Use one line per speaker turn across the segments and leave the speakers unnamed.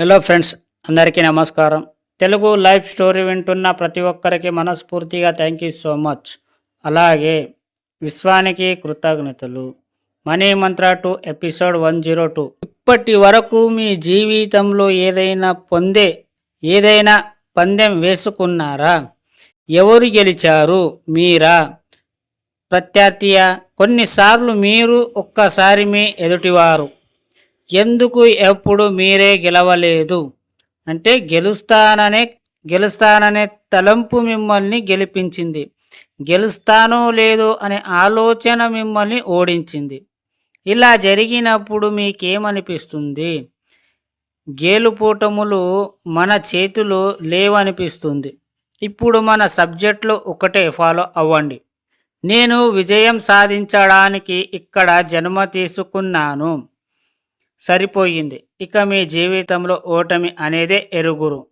Hello friends అందరికీ నమస్కారం. Telugu life story వింటున్న ప్రతి ఒక్కరికి మనస్ఫూర్తిగా థ్యాంక్ యూ సో మచ్ అలాగే విశ్వానికి కృతజ్ఞతలు. Money Mantra two episode one zero two. ఇప్పటి వరకు మీ జీవితంలో ఏదైనా పొందే ఏదైనా పందెం వేసుకున్నారా? ఎవరు గెలిచారు? మీరా? ప్రత్యర్థియా? కొన్నిసార్లు మీరు ఒక్కసారి మీ ఎదుటివారు. ఎందుకు ఎప్పుడు మీరే గెలవలేదు? అంటే గెలుస్తాననే గెలుస్తాననే తలంపు మిమ్మల్ని గెలిపించింది. గెలుస్తానో లేదో అనే ఆలోచన మిమ్మల్ని ఓడించింది. ఇలా జరిగినప్పుడు మీకేమనిపిస్తుంది? గేలుపోటములు మన చేతిలో లేవనిపిస్తుంది. ఇప్పుడు మన సబ్జెక్ట్లో ఒకటే ఫాలో అవ్వండి. నేను విజయం సాధించడానికి ఇక్కడ జన్మ తీసుకున్నాను. సరిపోయింది. ఇక మీ జీవితంలో ఓటమి అనేదే ఎరుగురు.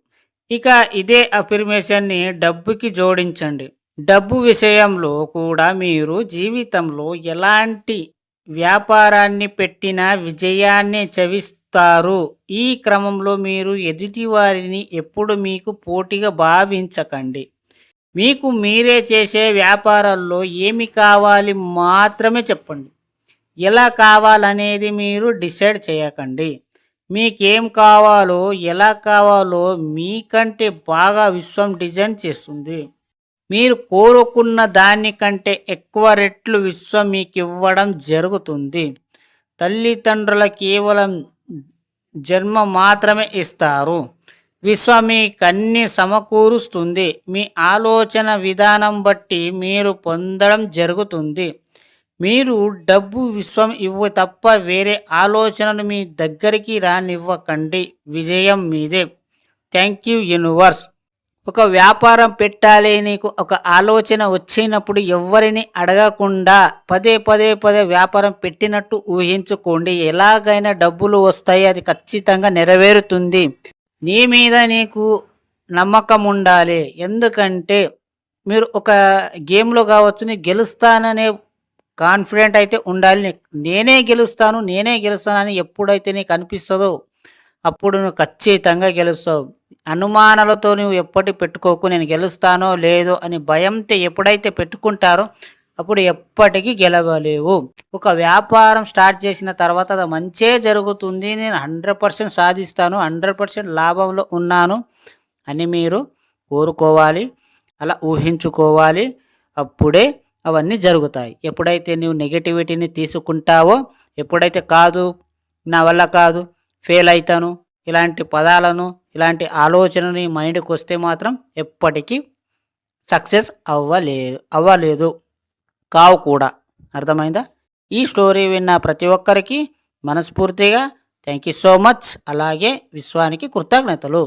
ఇక ఇదే అఫిర్మేషన్ని డబ్బుకి జోడించండి. డబ్బు విషయంలో కూడా మీరు జీవితంలో ఎలాంటి వ్యాపారాన్ని పెట్టినా విజయాన్ని చవిస్తారు. ఈ క్రమంలో మీరు ఎదుటివారిని ఎప్పుడు మీకు పోటీగా భావించకండి. మీకు మీరే చేసే వ్యాపారాల్లో ఏమి కావాలి మాత్రమే చెప్పండి. ఎలా కావాలనేది మీరు డిసైడ్ చేయకండి. మీకేం కావాలో ఎలా కావాలో మీకంటే బాగా విశ్వం డిజైన్ చేస్తుంది. మీరు కోరుకున్న దానికంటే ఎక్కువ రెట్లు విశ్వం మీకు ఇవ్వడం జరుగుతుంది. తల్లిదండ్రుల కేవలం జన్మ మాత్రమే ఇస్తారు. విశ్వం మీకన్నీ సమకూరుస్తుంది. మీ ఆలోచన విధానం బట్టి మీరు పొందడం జరుగుతుంది. మీరు డబ్బు విశ్వం ఇవ్వ తప్ప వేరే ఆలోచనలు మీ దగ్గరికి రానివ్వకండి. విజయం మీదే. థ్యాంక్ యూ యూనివర్స్ ఒక వ్యాపారం పెట్టాలి నీకు ఒక ఆలోచన వచ్చినప్పుడు ఎవరిని అడగకుండా పదే పదే పదే వ్యాపారం పెట్టినట్టు ఊహించుకోండి. ఎలాగైనా డబ్బులు వస్తాయి అది ఖచ్చితంగా నెరవేరుతుంది. నీ మీద నీకు నమ్మకం ఉండాలి. ఎందుకంటే మీరు ఒక గేమ్లో కావచ్చు నీ గెలుస్తాననే కాన్ఫిడెంట్ అయితే ఉండాలి. నేనే గెలుస్తాను నేనే గెలుస్తానని ఎప్పుడైతే నీకు అనిపిస్తుందో అప్పుడు నువ్వు ఖచ్చితంగా గెలుస్తావు. అనుమానాలతో నువ్వు ఎప్పటి పెట్టుకోకు నేను గెలుస్తానో లేదో అని భయంతో ఎప్పుడైతే పెట్టుకుంటారో అప్పుడు ఎప్పటికీ గెలవలేవు. ఒక వ్యాపారం స్టార్ట్ చేసిన తర్వాత అది మంచే జరుగుతుంది. నేను హండ్రెడ్ పర్సెంట్ సాధిస్తాను హండ్రెడ్ పర్సెంట్ లాభంలో ఉన్నాను అని మీరు కోరుకోవాలి. అలా ఊహించుకోవాలి. అప్పుడే అవన్నీ జరుగుతాయి. ఎప్పుడైతే నువ్వు నెగటివిటీని తీసుకుంటావో ఎప్పుడైతే కాదు నా వల్ల కాదు ఫెయిల్ అవుతాను ఇలాంటి పదాలను ఇలాంటి ఆలోచనని మైండ్కి వస్తే మాత్రం ఎప్పటికీ సక్సెస్ అవ్వలేదు అవ్వలేదు. కావు కూడా. అర్థమైందా? ఈ స్టోరీ విన్న ప్రతి ఒక్కరికి మనస్ఫూర్తిగా థ్యాంక్ యూ సో మచ్. అలాగే విశ్వానికి కృతజ్ఞతలు.